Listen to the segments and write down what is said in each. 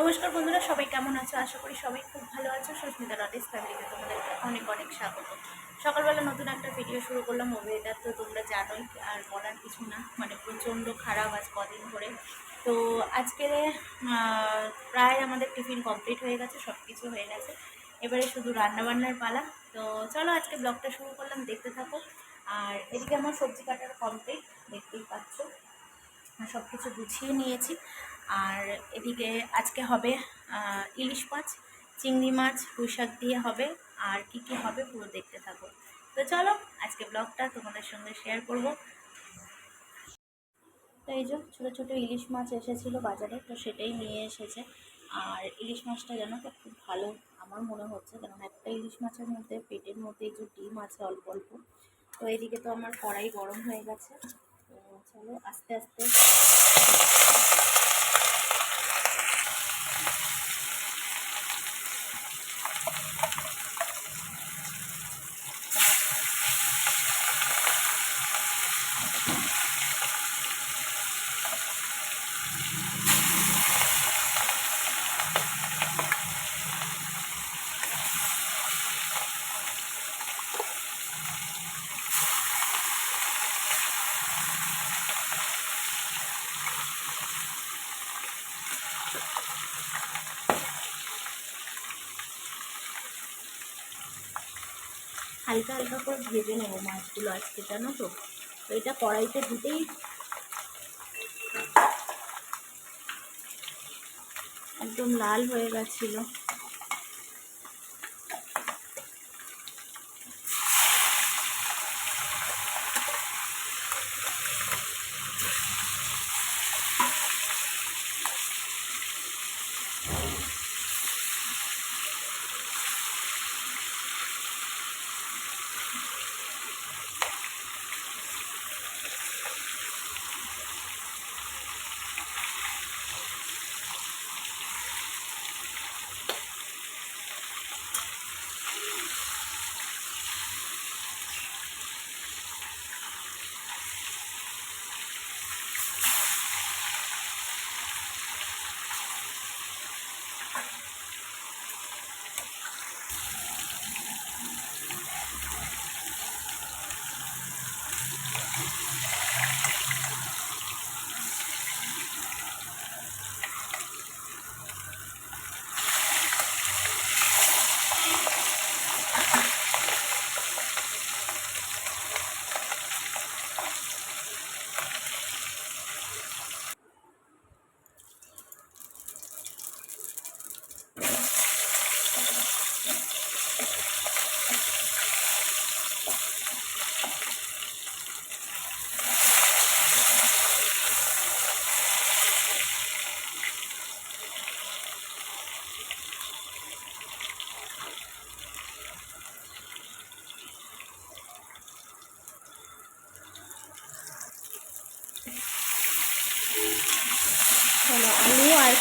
নমস্কার বন্ধুরা, সবাই কেমন আছো? আশা করি সবাই খুব ভালো আছো। সুস্মিতা রাটিস ফ্যামিলিতে তোমাদেরকে অনেক অনেক স্বাগত। সকালবেলা নতুন একটা ভিডিও শুরু করলাম ওয়েদার তো তোমরা জানোই, আর বলার কিছু না। মানে প্রচণ্ড খারাপ আজ কদিন ধরে। তো আজকে প্রায় আমাদের টিফিন কমপ্লিট হয়ে গেছে সব কিছু হয়ে গেছে। এবারে শুধু রান্নাবান্নার পালা। তো চলো আজকে ব্লগটা শুরু করলাম, দেখতে থাকো। আর এদিকে আমার সবজি কাটার কমপ্লিট দেখতেই পাচ্ছ। সব কিছু গুছিয়ে নিয়েছি। আর এদিকে আজকে হবে ইলিশ মাছ, চিংড়ি মাছ পুঁই শাক দিয়ে হবে। আর কি কি হবে পুরো দেখতে থাকো। তো চলো, আজকে ব্লগটা তোমাদের সঙ্গে শেয়ার করব। তো এই যে ছোটো ছোটো ইলিশ মাছ এসেছিল বাজারে, তো সেটাই নিয়ে এসেছে। আর ইলিশ মাছটা জানো তো খুব ভালো আমার মনে হচ্ছে, কারণ একটা ইলিশ মাছের মধ্যে পেটের মধ্যে একটু ডিম আছে অল্প অল্প, তো এদিকে তো আমার কড়াই গরম হয়ে গেছে। চলো আস্তে আস্তে। হালকা হালকা করে ভেজে নেব মাছগুলো আজকে, জানো তো? তো এটা কড়াইতে ধুতেই একদম লাল হয়ে গেছিল।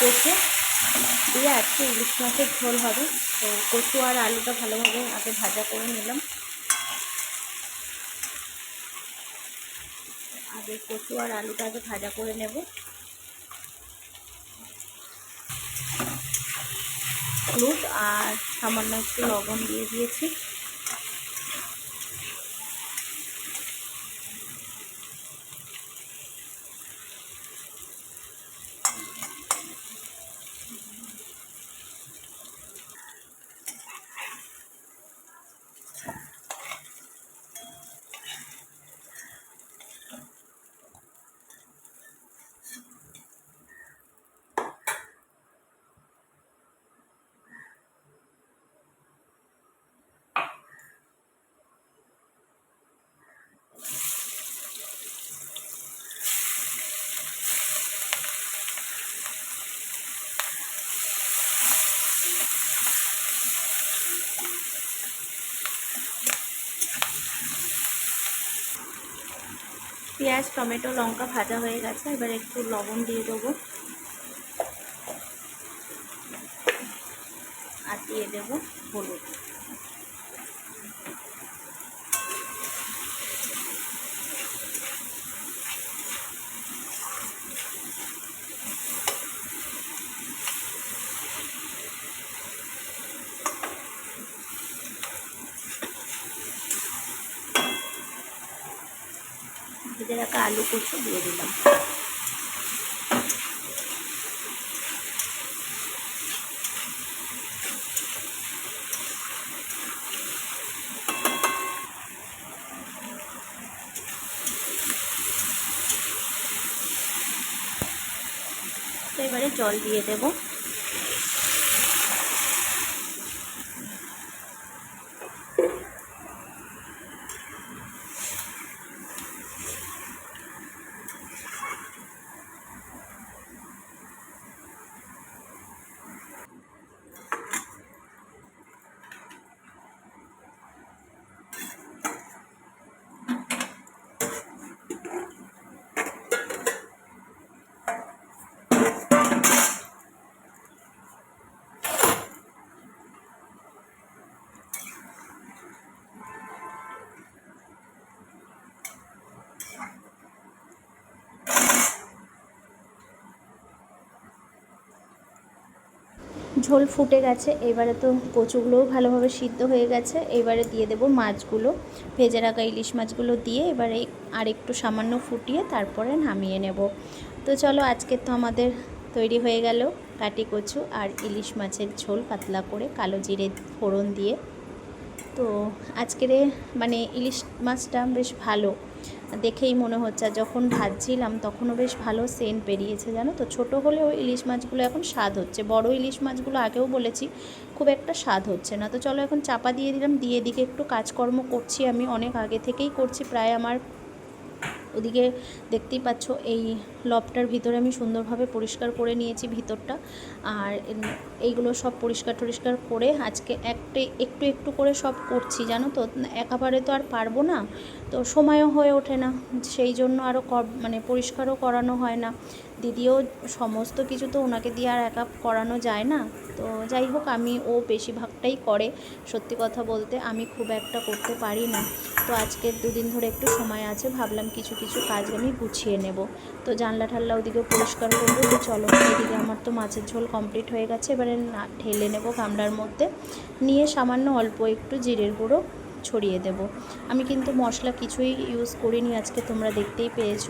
কচু দিয়ে আজকে ইলিশ মাছের ঝোল হবে। তো কচু আর আলুটা ভালোভাবে আগে ভাজা করে নিলাম। আগে কচু আর আলুটা আগে ভাজা করে নেব। হলুদ আর সামান্য একটু লবণ দিয়ে দিয়েছি। পেঁয়াজ, টমেটো, লঙ্কা ভাজা হয়ে গেছে, এবার একটু লবণ দিয়ে দেবো। আর দিয়ে দেবো হলুদ। ভেজে রাখা আলু কুচু দিয়ে দিলাম। এবারে জল দিয়ে দেবো। ঝোল ফুটে গেছে। এবারে তো কচুগুলোও ভালোভাবে সিদ্ধ হয়ে গেছে। এবারে দিয়ে দেবো মাছগুলো। ভেজে রাখা ইলিশ মাছগুলো দিয়ে এবারে আর একটু সামান্য ফুটিয়ে তারপরে নামিয়ে নেব। তো চলো, আজকে তো আমাদের তৈরি হয়ে গেল কাটি কচু আর ইলিশ মাছের ঝোল পাতলা করে কালো জিরে ফোড়ন দিয়ে। তো আজকের মানে ইলিশ মাছটা বেশ ভালো দেখেই মনে হচ্ছে, আর যখন ভাজছিলাম তখনও বেশ ভালো সেন্ট বেরিয়েছে, জানো তো? ছোট হলেও ইলিশ মাছগুলো এখন স্বাদ হচ্ছে। বড় ইলিশ মাছগুলো আগেও বলেছি, খুব একটা স্বাদ হচ্ছে না। তো চলো এখন চাপা দিয়ে দিলাম, দিয়ে দিকে একটু কাজকর্ম করছি আমি, অনেক আগে থেকেই করছি, প্রায় আমার ওদিকে দেখতেই পাচ্ছ, এই লবটার ভিতরে আমি সুন্দরভাবে পরিষ্কার করে নিয়েছি ভিতরটা। আর এইগুলো সব পরিষ্কার টরিষ্কার করে আজকে একটা, একটু একটু করে সব করছি, জানো তো? একেবারে তো আর পারব না। তো সময়ও হয়ে ওঠে না। সেই জন্য আরও মানে পরিষ্কারও করানো হয় না। দিদিও সমস্ত কিছু তো ওনাকে দিয়ে আর একা করানো যায় না। তো যাই হোক, আমি, ও বেশিরভাগটাই করে। সত্যি কথা বলতে আমি খুব একটা করতে পারি না। তো আজকের দুদিন ধরে একটু সময় আছে, ভাবলাম কিছু কিছু কাজ আমি গুছিয়ে নেব। তো জানলা ঠাল্লা ওদিকে পরিষ্কার করব। তো চলো, এদিকে আমার তো মাছের ঝোল কমপ্লিট হয়ে গেছে। এবারে না, ঢেলে নেব গামলার মধ্যে। নিয়ে সামান্য অল্প একটু জিরের গুঁড়ো ছড়িয়ে দেব। আমি কিন্তু মশলা কিছুই ইউজ করিনি আজকে, তোমরা দেখতেই পেয়েছ।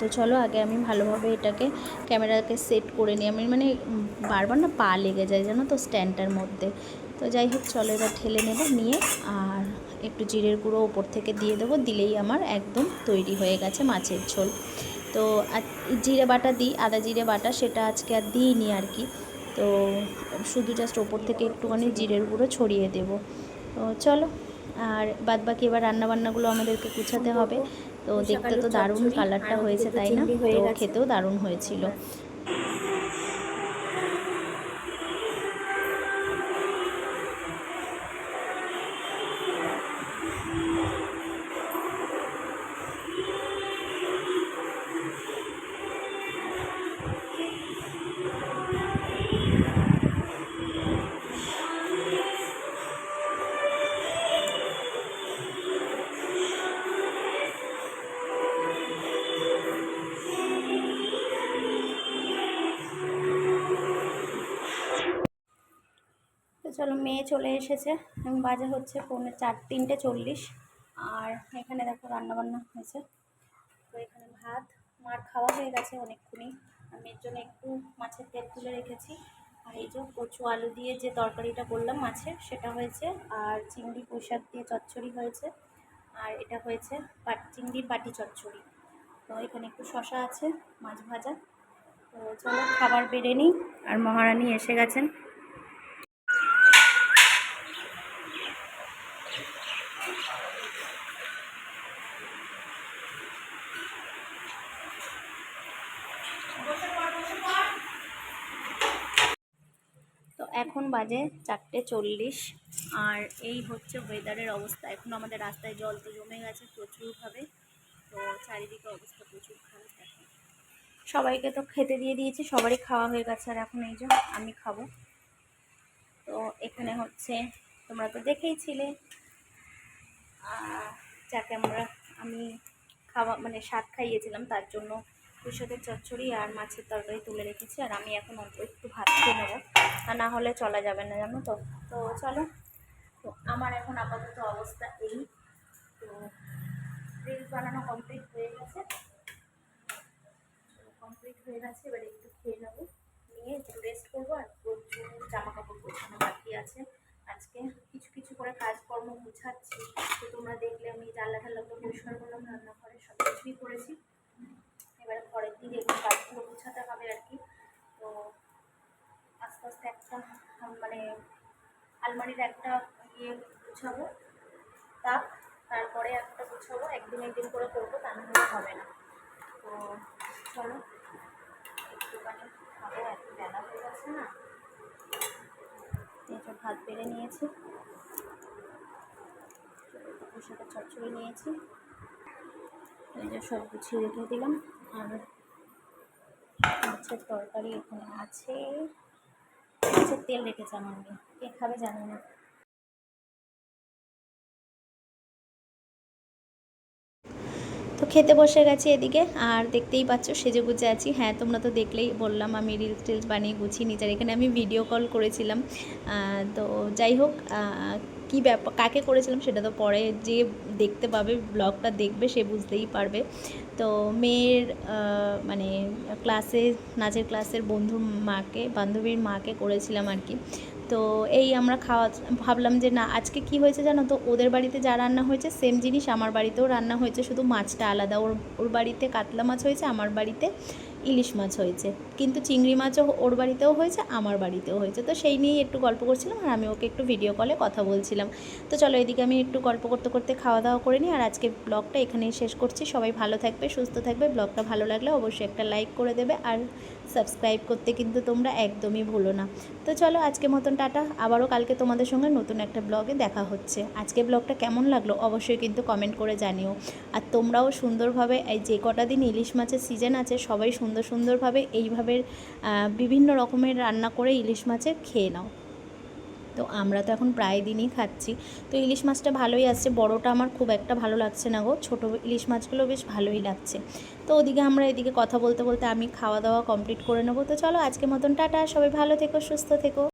তো চলো আগে আমি ভালোভাবে এটাকে ক্যামেরাকে সেট করে নিই। আমি মানে বারবার না পা লেগে যায় জানো তো স্ট্যান্ডটার মধ্যে। তো যাই হোক, চলো এবার ঠেলে নেব, নিয়ে আর একটু জিরের গুঁড়ো ওপর থেকে দিয়ে দেবো, দিলেই আমার একদম তৈরি হয়ে গেছে মাছের ঝোল। তো জিরে বাটা দিই, আদা জিরে বাটা, সেটা আজকে আর দিইনি আর কি। তো শুধু জাস্ট ওপর থেকে একটুখানি জিরের গুঁড়ো ছড়িয়ে দেবো। তো চলো, আর বাদ বাকি এবার রান্নাবান্নাগুলো আমাদেরকে গুছাতে হবে। তো দেখতে তো দারুণ কালারটা হয়েছে তাই না? তো খেতেও দারুণ হয়েছিল। চলো মেয়ে চলে এসেছে বাজে হচ্ছে পৌনে চার, তিনটে চল্লিশ। আর এখানে দেখো রান্নাবান্না হয়েছে। তো এখানে ভাত, মার খাওয়া হয়ে গেছে অনেকক্ষণই। আমি এর জন্য একটু মাছের তেল তুলে রেখেছি। আর এই যে কচু আলু দিয়ে যে তরকারিটা করলাম মাছের, সেটা হয়েছে। আর চিংড়ি পুঁইশাক দিয়ে চচ্চড়ি হয়েছে। আর এটা হয়েছে পাট চিংড়ির বাটি চচ্চড়ি। তো এখানে একটু শশা আছে, মাছ ভাজা। তো চলো খাবার বেড়ে নিই। আর মহারানী এসে গেছেন তো এখন বাজে চারটে চল্লিশ আর এই হচ্ছে ওয়েদারের অবস্থা। এখন আমাদের রাস্তায় জল তো জমে গেছে প্রচুরভাবে, তো চারিদিকে অবস্থা প্রচুর খারাপ এখন। সবাইকে তো খেতে দিয়ে দিয়েছি, সবারই খাওয়া হয়ে গেছে আর এখন এই যে আমি খাব। তো এখানে হচ্ছে তোমরা তো দেখেইছিলে যাকে আমরা আমি খাওয়া মানে শাক খাইয়েছিলাম, তার জন্য পুঁইশাকের চচ্চড়ি আর মাছের তরকারি তুলে রেখেছি। আর আমি এখন অল্প একটু ভাত খেয়ে নেব। তা না হলে চলা যাবে না, জানো তো? তো চলো, তো আমার এখন আপাতত অবস্থা এই। তো রিলস বানানো কমপ্লিট হয়ে গেছে। কমপ্লিট হয়ে গেছে, এবার একটু খেয়ে নেব। নিয়ে একটু রেস্ট করব, আর প্রচুর জামা কাপড় গোছানো বাকি আছে। আজকে কিছু কিছু করে কাজকর্ম গুছাচ্ছি। তো তোমরা দেখলে আমি জানলা টাল্লাগুলো পরিষ্কার করলাম, রান্নাঘরে সব কিছুই করেছি। এবারে ঘরের দিকে একটু কাজগুলো গুছাতে হবে আর কি। তো আস্তে আস্তে একটা মানে আলমারির একটা ইয়ে গুছাবো তাক তারপরে একটা গুছাবো, একদিন একদিন করে করব, তা না হলে হবে না। তো চলো, একটুখানি খাব, এত বেলা হয়ে গেছে না। এই ভাত বেড়ে নিয়েছি। পোশাকের চচ্চড়ি নিয়েছি। এই যে সব গুছিয়ে রেখে দিলাম। আর মাছের তরকারি এখানে আছে। মাছের তেল রেখেছে আমার মেয়ে। কে খাবে জানি না। খেতে বসে গেছি এদিকে, আর দেখতেই পাচ্ছ সেজে গুজে আছি। হ্যাঁ তোমরা তো দেখলেই বললাম, আমি রিলস টিলস বানিয়ে গুছিয়ে আর এখানে আমি ভিডিও কল করেছিলাম। তো যাই হোক কী ব্যাপার কাকে করেছিলাম সেটা তো পরে যে দেখতে পাবে ব্লগটা দেখবে, সে বুঝতেই পারবে। তো মেয়ের মানে ক্লাসে নাচের ক্লাসের বন্ধুর মাকে, বান্ধবীর মাকে করেছিলাম আর কি। তো এই আমরা খাওয়া ভাবলাম যে না, আজকে কি হয়েছে জানো তো? ওদের বাড়িতে যা রান্না হয়েছে সেম জিনিস আমার বাড়িতেও রান্না হয়েছে। শুধু মাছটা আলাদা। ওর ওর বাড়িতে কাতলা মাছ হয়েছে, আমার বাড়িতে ইলিশ মাছ হয়েছে। কিন্তু চিংড়ি মাছও ওর বাড়িতেও হয়েছে, আমার বাড়িতেও হয়েছে। তো সেই নিয়েই একটু গল্প করছিলাম আর আমি ওকে একটু ভিডিও কলে কথা বলছিলাম। তো চলো এদিকে আমি একটু গল্প করতে করতে খাওয়া দাওয়া করে নিই আর আজকে ব্লগটা এখানেই শেষ করছি। সবাই ভালো থাকবে, সুস্থ থাকবে। ব্লগটা ভালো লাগলে অবশ্যই একটা লাইক করে দেবে। আর সাবস্ক্রাইব করতে কিন্তু তোমরা একদমই ভুলো না। তো চলো আজকে মতন টাটা, আবারও কালকে তোমাদের সঙ্গে নতুন একটা ব্লগে দেখা হচ্ছে। আজকে ব্লগটা কেমন লাগল অবশ্যই কিন্তু কমেন্ট করে জানিও। আর তোমরাও সুন্দরভাবে এই যে কটা দিন ইলিশ মাছের সিজন আছে, সবাই সুন্দর সুন্দরভাবে এইভাবে বিভিন্ন রকমের রান্না করে ইলিশ মাছের খেয়ে নাও। তো আমরা তো এখন প্রায় দিনই খাচ্ছি। তো ইলিশ মাছটা ভালোই আসছে। বড়টা আমার খুব একটা ভালো লাগছে না গো। ছোটো ইলিশ মাছগুলো বেশ ভালোই লাগছে। তো ওদিকে আমরা এদিকে কথা বলতে বলতে আমি খাওয়া দাওয়া কমপ্লিট করে নেব। তো চলো আজকে মতন টাটা। সবাই ভালো থেকো, সুস্থ থেকো।